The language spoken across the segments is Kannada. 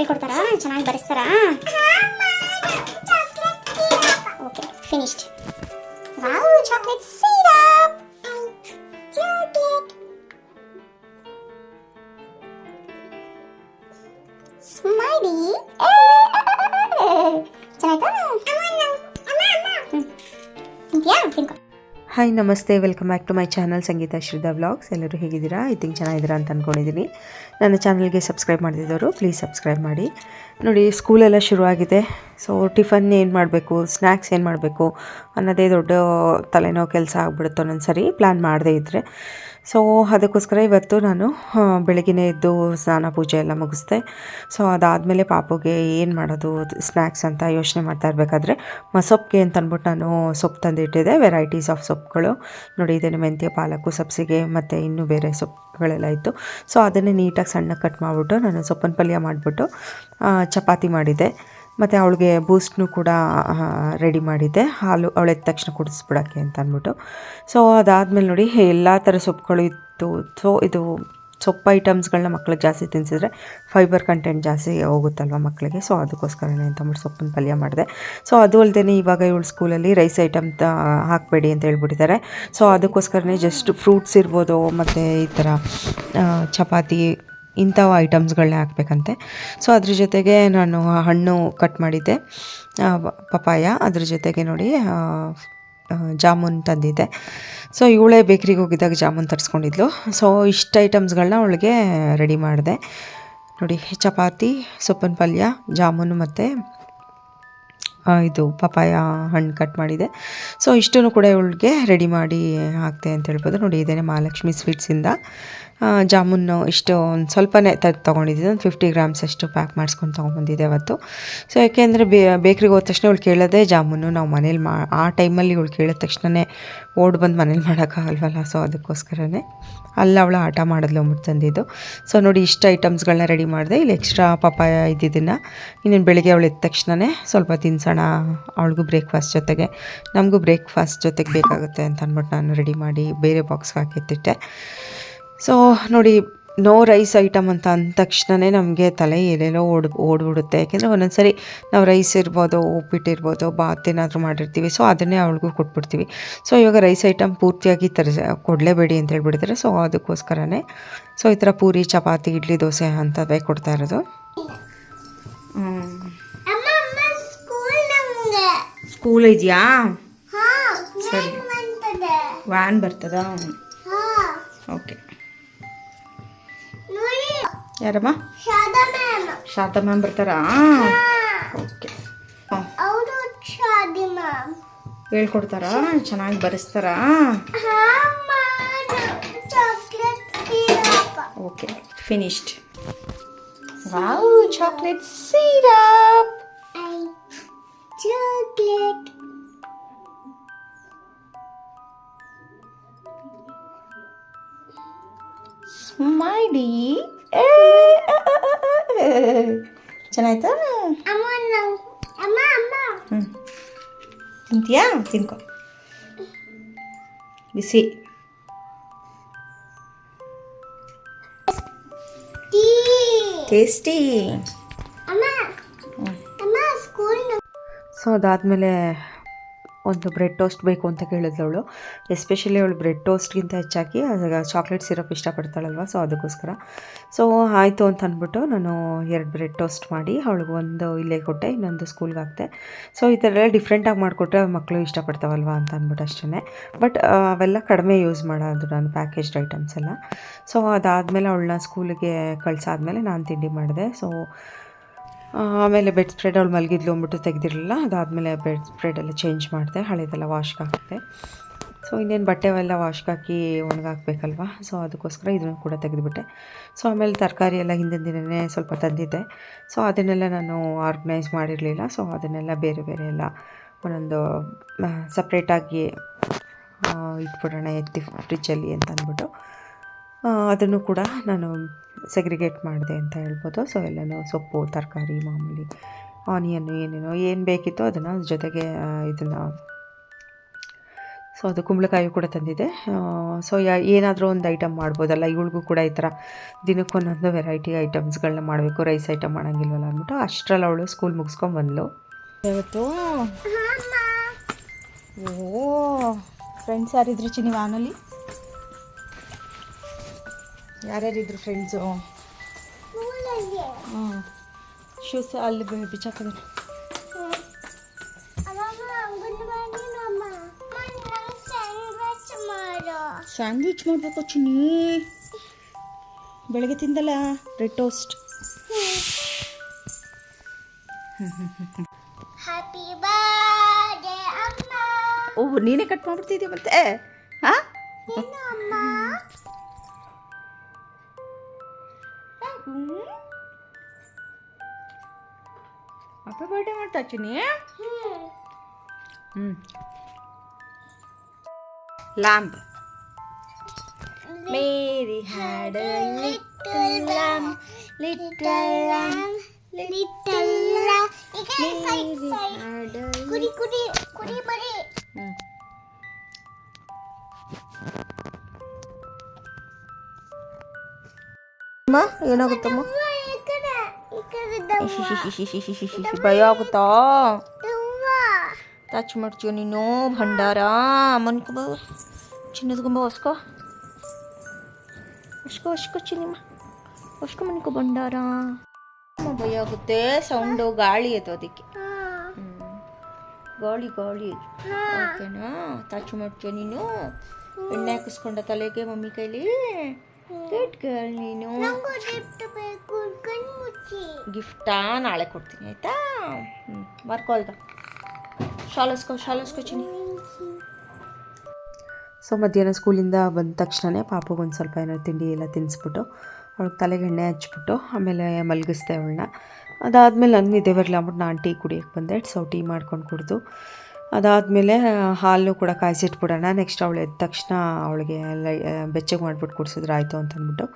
ಹೇಳ್ಕೊಡ್ತಾರಾ ಚೆನ್ನಾಗಿ ಬರೆಸ್ತಾರಾ? Okay finished wow chocolate syrup hi ನಮಸ್ತೆ. Welcome back to my channel Sangeeta Shridha vlogs ಎಲ್ಲರೂ ಹೇಗಿದ್ದೀರಾ? ಐ ತಿಂಕ್ ಚೆನ್ನಾಗಿದ್ದೀರಾ ಅಂತ ಅಂದ್ಕೊಂಡಿದ್ದೀನಿ ನನ್ನ ಚಾನಲ್ಗೆ ಸಬ್ಸ್ಕ್ರೈಬ್ ಮಾಡಿದವರು ಪ್ಲೀಸ್ ಸಬ್ಸ್ಕ್ರೈಬ್ ಮಾಡಿ. ನೋಡಿ ಸ್ಕೂಲೆಲ್ಲ ಶುರುವಾಗಿದೆ. ಸೊ ಟಿಫನ್ ಏನು ಮಾಡಬೇಕು? ಸ್ನ್ಯಾಕ್ಸ್ ಏನು ಮಾಡಬೇಕು? ಅನ್ನೋದೇ ದೊಡ್ಡ ತಲೆನೋವು ಕೆಲಸ ಆಗ್ಬಿಡುತ್ತೆ ಒಂದೊಂದು ಸರಿ ಪ್ಲ್ಯಾನ್ ಮಾಡದೇ ಇದ್ದರೆ ಸೊ ಅದಕ್ಕೋಸ್ಕರ ಇವತ್ತು ನಾನು ಬೆಳಗಿನೇ ಎದ್ದು ಸ್ನಾನ ಪೂಜೆ ಎಲ್ಲ ಮುಗಿಸ್ದೆ. ಸೊ ಅದಾದಮೇಲೆ ಪಾಪುಗೆ ಏನು ಮಾಡೋದು ಸ್ನ್ಯಾಕ್ಸ್ ಅಂತ ಯೋಚನೆ ಮಾಡ್ತಾ ಇರಬೇಕಾದ್ರೆ ಮಸೊಪ್ಪಿಗೆ ಅಂತ ಅಂದ್ಬಿಟ್ಟು ನಾನು ಸೊಪ್ಪು ತಂದಿಟ್ಟಿದ್ದೆ ವೆರೈಟೀಸ್ ಆಫ್ ಸೊಪ್ಪುಗಳು. ನೋಡಿ ಇದೇನು ಮೆಂತ್ಯ ಪಾಲಕ್ಕು ಸಬ್ಸಿಗೆ ಮತ್ತು ಇನ್ನೂ ಬೇರೆ ಸೊಪ್ಪುಗಳೆಲ್ಲ ಇತ್ತು. ಸೊ ಅದನ್ನೇ ನೀಟಾಗಿ ಸಣ್ಣ ಕಟ್ ಮಾಡಿಬಿಟ್ಟು ನಾನು ಸೊಪ್ಪಿನ ಪಲ್ಯ ಮಾಡಿಬಿಟ್ಟು ಚಪಾತಿ ಮಾಡಿದ್ದೆ ಮತ್ತು ಅವಳಿಗೆ ಬೂಸ್ಟ್ನು ಕೂಡ ರೆಡಿ ಮಾಡಿದ್ದೆ. ಹಾಲು ಅವಳು ಎದ್ದ ತಕ್ಷಣ ಕುಡಿಸ್ಬಿಡೋಕ್ಕೆ ಅಂತ ಅಂದ್ಬಿಟ್ಟು. ಸೊ ಅದಾದಮೇಲೆ ನೋಡಿ ಎಲ್ಲ ಥರ ಸೊಪ್ಪುಗಳು ಇತ್ತು. ಸೊ ಇದು ಸೊಪ್ಪು ಐಟಮ್ಸ್ಗಳನ್ನ ಮಕ್ಕಳು ಜಾಸ್ತಿ ತಿನ್ನಿಸಿದ್ರೆ ಫೈಬರ್ ಕಂಟೆಂಟ್ ಜಾಸ್ತಿ ಹೋಗುತ್ತಲ್ವ ಮಕ್ಕಳಿಗೆ ಸೊ ಅದಕ್ಕೋಸ್ಕರನೇ ಅಂತ ಅಂದ್ಬಿಟ್ಟು ಸೊಪ್ಪಿನ ಪಲ್ಯ ಮಾಡಿದೆ. ಸೊ ಅದು ಅಲ್ಲದೆ ಇವಾಗ ಇವಳು ಸ್ಕೂಲಲ್ಲಿ ರೈಸ್ ಐಟಮ್ ಹಾಕಬೇಡಿ ಅಂತ ಹೇಳ್ಬಿಟ್ಟಿದ್ದಾರೆ. ಸೊ ಅದಕ್ಕೋಸ್ಕರನೇ ಜಸ್ಟ್ ಫ್ರೂಟ್ಸ್ ಇರ್ಬೋದು, ಮತ್ತು ಈ ಥರ ಚಪಾತಿ ಇಂಥವು ಐಟಮ್ಸ್ಗಳನ್ನ ಹಾಕಬೇಕಂತೆ. ಸೊ ಅದ್ರ ಜೊತೆಗೆ ನಾನು ಹಣ್ಣು ಕಟ್ ಮಾಡಿದ್ದೆ. ಪಪಾಯ ಅದ್ರ ಜೊತೆಗೆ ನೋಡಿ ಜಾಮೂನ್ ತಂದಿದ್ದೆ. ಸೊ ಇವಳೇ ಬೇಕ್ರಿಗೆ ಹೋಗಿದ್ದಾಗ ಜಾಮೂನ್ ತರಿಸ್ಕೊಂಡಿದ್ಲು. ಸೊ ಇಷ್ಟು ಐಟಮ್ಸ್ಗಳನ್ನ ಅವಳಿಗೆ ರೆಡಿ ಮಾಡಿದೆ. ನೋಡಿ, ಚಪಾತಿ, ಸೊಪ್ಪಿನ ಪಲ್ಯ, ಜಾಮೂನು ಮತ್ತು ಇದು ಪಪಾಯ ಹಣ್ಣು ಕಟ್ ಮಾಡಿದೆ ಸೊ ಇಷ್ಟನ್ನು ಕೂಡ ಇವಳಿಗೆ ರೆಡಿ ಮಾಡಿ ಹಾಕ್ತೆ ಅಂತ ಹೇಳ್ಬೋದು. ನೋಡಿ ಇದೇನೆ ಮಹಾಲಕ್ಷ್ಮಿ ಸ್ವೀಟ್ಸಿಂದ ಜಾಮೂನು ಇಷ್ಟು ಒಂದು ಸ್ವಲ್ಪನೇ ತ ತೊಗೊಂಡಿದ್ದೆ ಒಂದು ಫಿಫ್ಟಿ ಗ್ರಾಮ್ಸ್ ಅಷ್ಟು ಪ್ಯಾಕ್ ಮಾಡಿಸ್ಕೊಂಡು ತೊಗೊಂಬಂದಿದ್ದೆ ಅವತ್ತು. ಸೊ ಯಾಕೆಂದರೆ ಬೇ, ಬೇಕ್ರಿಗೆ ಹೋದ ತಕ್ಷಣ ಇವಳು ಕೇಳೋದೆ ಜಾಮೂನು ನಾವು ಮನೇಲಿ ಮಾ, ಆ ಟೈಮಲ್ಲಿ ಇವಳು ಕೇಳಿದ ತಕ್ಷಣವೇ ಓಡ್ ಬಂದು ಮನೇಲಿ ಮಾಡೋಕ್ಕಾಗಲ್ವಲ್ಲ? ಸೊ ಅದಕ್ಕೋಸ್ಕರನೇ ಅಲ್ಲಿ ಅವಳು ಆಟ ಮಾಡಿದ್ಲು ಅಂದ್ಬಿಟ್ಟು ತಂದಿದ್ದು. ಸೊ ನೋಡಿ ಇಷ್ಟು ಐಟಮ್ಸ್ಗಳನ್ನ ರೆಡಿ ಮಾಡಿದೆ. ಇಲ್ಲಿ ಎಕ್ಸ್ಟ್ರಾ ಪಪಾಯ ಇದ್ದಿದ್ದನ್ನು ಇನ್ನೇನು ಬೆಳಿಗ್ಗೆ ಅವಳು ಎದ್ದ ತಕ್ಷಣವೇ ಸ್ವಲ್ಪ ತಿನ್ಸೋಣ ಅವಳಿಗೂ ಬ್ರೇಕ್ಫಾಸ್ಟ್ ಜೊತೆಗೆ. ನಮಗೂ ಬ್ರೇಕ್ಫಾಸ್ಟ್ ಜೊತೆಗೆ ಬೇಕಾಗುತ್ತೆ ಅಂತ ಅಂದ್ಬಿಟ್ಟು ನಾನು ರೆಡಿ ಮಾಡಿ ಬೇರೆ ಬಾಕ್ಸ್ಗೆ ಹಾಕಿತ್ತಿಟ್ಟೆ ಸೊ ನೋಡಿ ನೋ ರೈಸ್ ಐಟಮ್ ಅಂತ ಅಂದ ತಕ್ಷಣವೇ ನಮಗೆ ತಲೆ ಎಲ್ಲೆಲ್ಲೋ ಓಡ್ ಓಡ್ಬಿಡುತ್ತೆ. ಯಾಕೆಂದರೆ ಒಂದೊಂದು ಸರಿ ನಾವು ರೈಸ್ ಇರ್ಬೋದು ಉಪ್ಪಿಟ್ಟಿರ್ಬೋದು ಬಾತ್ ಏನಾದರೂ ಮಾಡಿರ್ತೀವಿ. ಸೊ ಅದನ್ನೇ ಅವಳಿಗೂ ಕೊಟ್ಬಿಡ್ತೀವಿ. ಸೊ ಇವಾಗ ರೈಸ್ ಐಟಮ್ ಪೂರ್ತಿಯಾಗಿ ತರಿಸ ಕೊಡಲೇಬೇಡಿ ಅಂತ ಹೇಳ್ಬಿಡ್ತಾರೆ. ಸೊ ಅದಕ್ಕೋಸ್ಕರನೇ. ಸೊ ಈ ಥರ ಪೂರಿ ಚಪಾತಿ ಇಡ್ಲಿ ದೋಸೆ ಅಂಥದ್ದೇ ಕೊಡ್ತಾ ಇರೋದು. ಸ್ಕೂಲ್ ಇದೆಯಾ? ಸರಿ. ವ್ಯಾನ್ ಬರ್ತದಾ? ಓಕೆ ಯಾರಮ್ಮ? ಶಾರದಾ ಮ್ಯಾಮ್ ಬರ್ತಾರಾ? ಓಕೆ. ಹೇಳ್ಕೊಡ್ತಾರಾ? ಚೆನ್ನಾಗಿ ಬರೆಸ್ತಾರಾ? Okay finished wow chocolate syrup chocolate smiley ಚೆನ್ನಾಯ್ತಾ? ಅಮ್ಮ ಅಮ್ಮ ಅಮ್ಮ ಹ್ಞೂ ತಿಂತೀಯಾ? ತಿನ್ಕೊ. ಬಿಸಿ. ಟೇಸ್ಟಿ. ಅಮ್ಮ ಅಮ್ಮ ಸ್ಕೂಲ್ ಸೊ ಅದಾದಮೇಲೆ ಒಂದು ಬ್ರೆಡ್ ಟೋಸ್ಟ್ ಬೇಕು ಅಂತ ಕೇಳಿದ್ಲು ಅವಳು ಎಸ್ಪೆಷಲಿ ಅವಳು ಬ್ರೆಡ್ ಟೋಸ್ಟ್ಗಿಂತ ಹೆಚ್ಚಾಗಿ ಚಾಕ್ಲೇಟ್ ಸಿರಪ್ ಇಷ್ಟಪಡ್ತಾಳಲ್ವ ಸೊ ಅದಕ್ಕೋಸ್ಕರ. ಸೊ ಆಯಿತು ಅಂತ ಅಂದ್ಬಿಟ್ಟು ನಾನು ಎರಡು ಬ್ರೆಡ್ ಟೋಸ್ಟ್ ಮಾಡಿ, ಅವಳಿಗೆ ಒಂದು ಇಲ್ಲೇ ಕೊಟ್ಟೆ, ಇನ್ನೊಂದು ಸ್ಕೂಲ್ಗೆ ಹಾಕ್ತೆ ಸೊ ಈ ಥರ ಎಲ್ಲ ಡಿಫ್ರೆಂಟಾಗಿ ಮಾಡಿಕೊಟ್ರೆ ಮಕ್ಕಳು ಇಷ್ಟಪಡ್ತಾವಲ್ವ ಅಂತ ಅಂದ್ಬಿಟ್ಟು ಅಷ್ಟೇ ಬಟ್ ಅವೆಲ್ಲ ಕಡಿಮೆ ಯೂಸ್ ಮಾಡೋದು ನಾನು ಪ್ಯಾಕೇಜ್ಡ್ ಐಟಮ್ಸ್ ಎಲ್ಲ. ಸೊ ಅದಾದಮೇಲೆ ಅವಳನ್ನ ಸ್ಕೂಲಿಗೆ ಕಳ್ಸಾದ್ಮೇಲೆ ನಾನು ತಿಂಡಿ ಮಾಡಿದೆ. ಸೊ ಆಮೇಲೆ ಬೆಡ್ ಸ್ಪ್ರೆಡ್ ಅವಳು ಮಲಗಿದ್ಲು ಅಂದ್ಬಿಟ್ಟು ತೆಗೆದಿರಲಿಲ್ಲ. ಅದಾದಮೇಲೆ ಬೆಡ್ ಸ್ಪ್ರೆಡ್ ಎಲ್ಲ ಚೇಂಜ್ ಮಾಡಿದೆ. ಹಳೆದೆಲ್ಲ ವಾಶ್ಗೆ ಹಾಕಿದೆ. ಸೊ ಇನ್ನೇನು ಬಟ್ಟೆ ಎಲ್ಲ ವಾಶ್ಗೆ ಹಾಕಿ ಒಣಗಾಕಬೇಕಲ್ವ? ಸೊ ಅದಕ್ಕೋಸ್ಕರ ಇದನ್ನು ಕೂಡ ತೆಗೆದುಬಿಟ್ಟೆ. ಸೊ ಆಮೇಲೆ ತರಕಾರಿ ಎಲ್ಲ ಹಿಂದಿನ ದಿನವೇ ಸ್ವಲ್ಪ ತಂದಿದ್ದೆ. ಸೊ ಅದನ್ನೆಲ್ಲ ನಾನು ಆರ್ಗನೈಸ್ ಮಾಡಿರಲಿಲ್ಲ. ಸೊ ಅದನ್ನೆಲ್ಲ ಬೇರೆ ಬೇರೆ ಎಲ್ಲ ಒಂದೊಂದು ಸಪ್ರೇಟಾಗಿ ಇಟ್ಬಿಡೋಣ ಎತ್ತಿ ಫ್ರಿಜ್ಜಲ್ಲಿ ಅಂತ ಅಂದ್ಬಿಟ್ಟು ಅದನ್ನು ಕೂಡ ನಾನು ಸೆಗ್ರಿಗೇಟ್ ಮಾಡಿದೆ ಅಂತ ಹೇಳ್ಬೋದು. ಸೊ ಎಲ್ಲನೂ ಸೊಪ್ಪು, ತರಕಾರಿ, ಮಾಮೂಲಿ ಆನಿಯನ್ನು ಏನೇನೋ ಏನು ಬೇಕಿತ್ತು ಅದನ್ನು ಜೊತೆಗೆ ಇದನ್ನು ಸೊ ಅದು ಕುಂಬಳಕಾಯಿ ಕೂಡ ತಂದಿದೆ ಸೊ ಏನಾದರೂ ಒಂದು ಐಟಮ್ ಮಾಡ್ಬೋದಲ್ಲ, ಇವಳಿಗೂ ಕೂಡ ಈ ಥರ ದಿನಕ್ಕೊಂದೊಂದು ವೆರೈಟಿ ಐಟಮ್ಸ್ಗಳನ್ನ ಮಾಡಬೇಕು. ರೈಸ್ ಐಟಮ್ ಮಾಡೋಂಗಿಲ್ವಲ್ಲ ಅಂದ್ಬಿಟ್ಟು ಅಷ್ಟರಲ್ಲಿ ಅವಳು ಸ್ಕೂಲ್ ಮುಗಿಸ್ಕೊಂಡು ಇವತ್ತು ಓ ಫ್ರೆಂಡ್ಸ್ ಯಾರಿದ್ರು ಚಿನಿ ವಾನಲ್ಲಿ ಯಾರ್ಯಾರಿದ್ರು ಫ್ರೆಂಡ್ಸು ಹ್ಞೂ ಶೂಸ್ ಅಲ್ಲಿ ಬಿ- ಬಿಚ್ಚಾಕಿದ್ರು ಅಮ್ಮ ಅಂಗನವಾಡಿ ಅಮ್ಮ ನಂಗೆ ಸ್ಯಾಂಡ್ವಿಚ್ ಮಾಡು. ಸ್ಯಾಂಡ್ವಿಚ್ ಮಾಡಬೇಕು ಚಿನಿ ಬೆಳಗ್ಗೆ ತಿಂದಲ್ಲ ರೆಡ್ ಟೋಸ್ಟ್ ಹ್ಯಾಪಿ ಬರ್ಡೇ ಅಮ್ಮ. ಓ ನೀನೇ ಕಟ್ ಮಾಡ್ಬಿಡ್ತಿದ್ಯಾ ಮತ್ತೆ? ಹಾಂ ಏನು ಅಮ್ಮ ಹ್ಯಾಪಿ ಬರ್ಡೇ ಮಾಡ್ತಾ ಚಿನಿ ಹ್ಮ್ ಹ್ಞೂ lamb Mary had little lamb, little lamb, little lamb. ಅಮ್ಮ ಏನಾಗುತ್ತಮ್ಮ. ಭಯ ಆಗುತ್ತಾ. ಟಚ್ ಮಾಡ್ತೀಯ ನೀನು ಭಂಡಾರ? ಅಮ್ಮನ್ಕೊಂಬ ಚಿನ್ನದ ಗುಂಬ ಹೊಸ್ಕೋ. ಹೊಸ್ಕೋ ಹೊಸ್ಕೋ ಚಿನ್ನಮ್ಮ. ಹೊಸ್ಕೊ ಮನ್ಕೊ ಭಂಡಾರ. ಭಯ ಆಗುತ್ತೆ. ಸೌಂಡು ಗಾಳಿ ಅದು ಅದಕ್ಕೆ. ಗಾಳಿ ಗಾಳಿ. ಓಕೆನಾ? ಟಚ್ ಮಾಡ್ತೀಯ ನೀನು? ಎಣ್ಣೆ ಹಾಕಿಸ್ಕೊಂಡ ತಲೆಗೆ ಮಮ್ಮಿ ಕೈಲಿ? ಗುಡ್ ಗರ್ಲ್ ನೀನು ನಂಗೂ gift ಬೇಕು ಕಣ್ಣು ಮುಚ್ಚಿ ಗಿಫ್ಟಾ ನಾಳೆ ಕೊಡ್ತೀನಿ ಆಯ್ತಾ? ಹ್ಞೂ ಬರ್ಕೋ ಈಗ ಶಾಲಸ್ಕೋ ಶಾಲಸ್ಕೋ ಚಿನಿ ಸೊ ಮಧ್ಯಾಹ್ನ ಸ್ಕೂಲಿಂದ ಬಂದ ತಕ್ಷಣವೇ ಪಾಪಗೆ ಒಂದು ಸ್ವಲ್ಪ ಏನೋ ತಿಂಡಿ ಎಲ್ಲ ತಿನ್ನಿಸ್ಬಿಟ್ಟು ಅವಳಿಗೆ ತಲೆಗೆ ಎಣ್ಣೆ ಹಚ್ಬಿಟ್ಟು ಆಮೇಲೆ ಮಲಗಿಸ್ದೆ ಅವಳನ್ನ. ಅದಾದಮೇಲೆ ನಾನು ನಿದ್ದೆ ಬರಲ್ಲ ಅಂದ್ಬಿಟ್ಟು ನಾನು ಟೀ ಕುಡಿಯೋಕ್ಕೆ ಬಂದೆ. ಸೊ ಟೀ ಮಾಡ್ಕೊಂಡು ಕುಡಿದು ಅದಾದಮೇಲೆ ಹಾಲು ಕೂಡ ಕಾಯಿಸಿಟ್ಬಿಡೋಣ. ನೆಕ್ಸ್ಟ್ ಅವಳು ಎದ್ದ ತಕ್ಷಣ ಅವಳಿಗೆ ಲೈ ಬೆಚ್ಚಗೆ ಮಾಡಿಬಿಟ್ಟು ಕುಡಿಸಿದ್ರೆ ಆಯಿತು ಅಂತಂದ್ಬಿಟ್ಟು.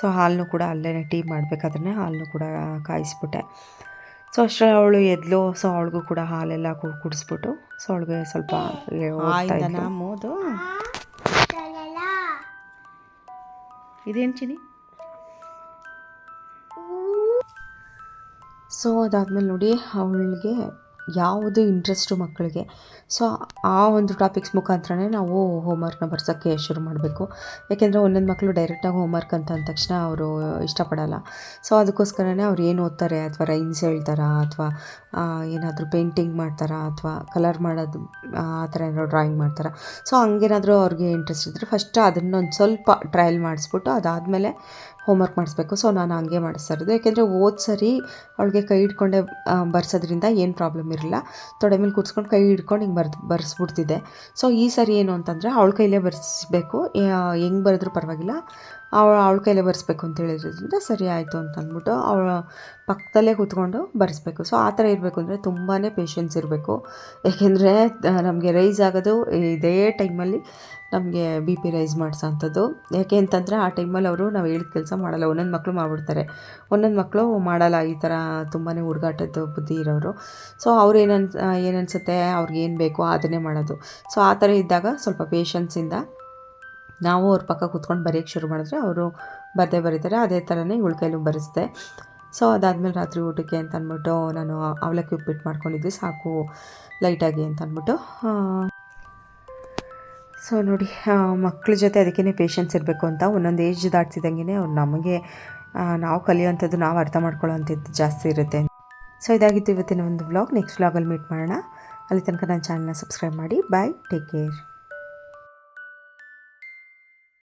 ಸೊ ಹಾಲನ್ನು ಕೂಡ ಅಲ್ಲೇ ಟೀ ಮಾಡಬೇಕಾದ್ರೆ ಹಾಲನ್ನು ಕೂಡ ಕಾಯಿಸ್ಬಿಟ್ಟೆ. ಸೊ ಅಷ್ಟರಲ್ಲಿ ಅವಳು ಎದ್ಲು. ಸೊ ಅವಳಿಗೂ ಕೂಡ ಹಾಲೆಲ್ಲ ಕುಡಿಸ್ಬಿಟ್ಟು. ಸೊ ಅವಳಿಗೆ ಸ್ವಲ್ಪ. ಮೋದು. ಇದೇನು ಚಿನಿ ಸೊ ಅದಾದಮೇಲೆ ನೋಡಿ ಅವಳಿಗೆ ಯಾವುದು ಇಂಟ್ರೆಸ್ಟು ಮಕ್ಕಳಿಗೆ. ಸೊ ಆ ಒಂದು ಟಾಪಿಕ್ಸ್ ಮುಖಾಂತರನೇ ನಾವು ಹೋಮ್ವರ್ಕ್ನ ಬರ್ಸೋಕ್ಕೆ ಶುರು ಮಾಡಬೇಕು. ಯಾಕೆಂದರೆ ಒಂದೊಂದು ಮಕ್ಕಳು ಡೈರೆಕ್ಟಾಗಿ ಹೋಮ್ವರ್ಕ್ ಅಂತ ಅಂದ ತಕ್ಷಣ ಅವರು ಇಷ್ಟಪಡಲ್ಲ. ಸೊ ಅದಕ್ಕೋಸ್ಕರನೇ ಅವ್ರು ಏನು ಓದ್ತಾರೆ ಅಥವಾ ರೈಮ್ಸ್ ಹೇಳ್ತಾರಾ ಅಥವಾ ಏನಾದರೂ ಪೇಂಟಿಂಗ್ ಮಾಡ್ತಾರಾ ಅಥವಾ ಕಲರ್ ಮಾಡೋದು, ಆ ಥರ ಏನಾದ್ರು ಡ್ರಾಯಿಂಗ್ ಮಾಡ್ತಾರಾ. ಸೊ ಹಂಗೇನಾದರೂ ಅವ್ರಿಗೆ ಇಂಟ್ರೆಸ್ಟ್ ಇದ್ದರೆ ಫಸ್ಟ್ ಅದನ್ನೊಂದು ಸ್ವಲ್ಪ ಟ್ರಯಲ್ ಮಾಡಿಸ್ಬಿಟ್ಟು ಅದಾದಮೇಲೆ ಹೋಮ್ವರ್ಕ್ ಮಾಡಿಸ್ಬೇಕು. ಸೊ ನಾನು ಹಂಗೆ ಮಾಡಿಸ್ತಾ ಇರೋದು. ಯಾಕೆಂದರೆ ಓದ್ ಸರಿ ಅವಳಿಗೆ ಕೈ ಹಿಡ್ಕೊಂಡೆ ಬರ್ಸೋದ್ರಿಂದ ಏನು ಪ್ರಾಬ್ಲಮ್ ಇರಲ್ಲ. ತೊಡೆ ಮೇಲೆ ಕೂರಿಸ್ಕೊಂಡು ಕೈ ಹಿಡ್ಕೊಂಡು ಹಿಂಗೆ ಬರ್ದು, ಬರ್ಸ್ಬಿಡ್ತಿದ್ದೆ. ಸೊ ಈ ಸರಿ ಏನು ಅಂತಂದರೆ ಅವಳ ಕೈಲೇ ಬರ್ಸ್ಬೇಕು. ಹೆಂಗೆ ಬರೆದ್ರೂ ಪರವಾಗಿಲ್ಲ. ಅವಳ ಅವಳ ಕೈಲೆ ಬರೆಸ್ಬೇಕು ಅಂತ ಹೇಳಿದ್ರಿಂದ ಸರಿ ಆಯಿತು ಅಂತ ಅಂದ್ಬಿಟ್ಟು ಅವಳ ಪಕ್ಕದಲ್ಲೇ ಕೂತ್ಕೊಂಡು ಬರೆಸ್ಬೇಕು. ಸೊ ಆ ಥರ ಇರಬೇಕು ಅಂದರೆ ತುಂಬಾ ಪೇಷನ್ಸ್ ಇರಬೇಕು. ಏಕೆಂದರೆ ನಮಗೆ ರೈಸ್ ಆಗೋದು ಇದೇ ಟೈಮಲ್ಲಿ ನಮಗೆ ಬಿ ಪಿ ರೈಸ್ ಮಾಡಿಸೋಂಥದ್ದು. ಯಾಕೆ ಅಂತಂದರೆ, ಆ ಟೈಮಲ್ಲಿ ಅವರು ನಾವು ಹೇಳಿದ ಕೆಲಸ ಮಾಡಲ್ಲ. ಒಂದೊಂದು ಮಕ್ಕಳು ಮಾಡಿಬಿಡ್ತಾರೆ. ಒಂದೊಂದು ಮಕ್ಕಳು ಮಾಡಲ್ಲ. ಈ ಥರ ತುಂಬಾ ಹುಡುಗಾಟದ ಬುದ್ಧಿ ಇರೋರು. ಸೊ ಅವ್ರು ಏನನ್ ಏನನ್ಸುತ್ತೆ? ಅವ್ರಿಗೆ ಏನು ಬೇಕೋ? ಅದನ್ನೇ ಮಾಡೋದು. ಸೊ ಆ ಥರ ಇದ್ದಾಗ ಸ್ವಲ್ಪ ಪೇಷನ್ಸಿಂದ ನಾವು ಅವ್ರ ಪಕ್ಕ ಕೂತ್ಕೊಂಡು ಬರೆಯೋಕ್ಕೆ ಶುರು ಮಾಡಿದ್ರೆ ಅವರು ಬರ್ದೇ ಬರೀತಾರೆ. ಅದೇ ಥರನೇ ಇವಳ ಕೈಲೂ ಬರೆಸ್ದೆ. ಸೊ ಅದಾದಮೇಲೆ ರಾತ್ರಿ ಊಟಕ್ಕೆ ಅಂತ ಅಂದ್ಬಿಟ್ಟು ನಾನು ಅವಲಕ್ಕಿ ಉಪ್ಪಿಟ್ಟು ಮಾಡ್ಕೊಂಡಿದ್ವಿ. ಸಾಕು, ಲೈಟಾಗಿ ಅಂತ ಅಂದ್ಬಿಟ್ಟು. ಸೊ ನೋಡಿ ಮಕ್ಕಳ ಜೊತೆ ಅದಕ್ಕೇ ಪೇಷನ್ಸ್ ಇರಬೇಕು ಅಂತ. ಒಂದೊಂದು ಏಜ್ ದಾಟ್ಸಿದಂಗೆ ಅವ್ರು ನಮಗೆ ನಾವು ಕಲಿಯೋವಂಥದ್ದು ನಾವು ಅರ್ಥ ಮಾಡ್ಕೊಳ್ಳೋವಂಥದ್ದು ಜಾಸ್ತಿ ಇರುತ್ತೆ. ಸೊ ಇದಾಗಿತ್ತು ಇವತ್ತಿನ ಒಂದು ವ್ಲಾಗ್ ನೆಕ್ಸ್ಟ್ ವ್ಲಾಗಲ್ಲಿ ಮೀಟ್ ಮಾಡೋಣ. ಅಲ್ಲಿ ತನಕ ನನ್ನ ಚಾನಲ್ನ ಸಬ್ಸ್ಕ್ರೈಬ್ ಮಾಡಿ. Bye take care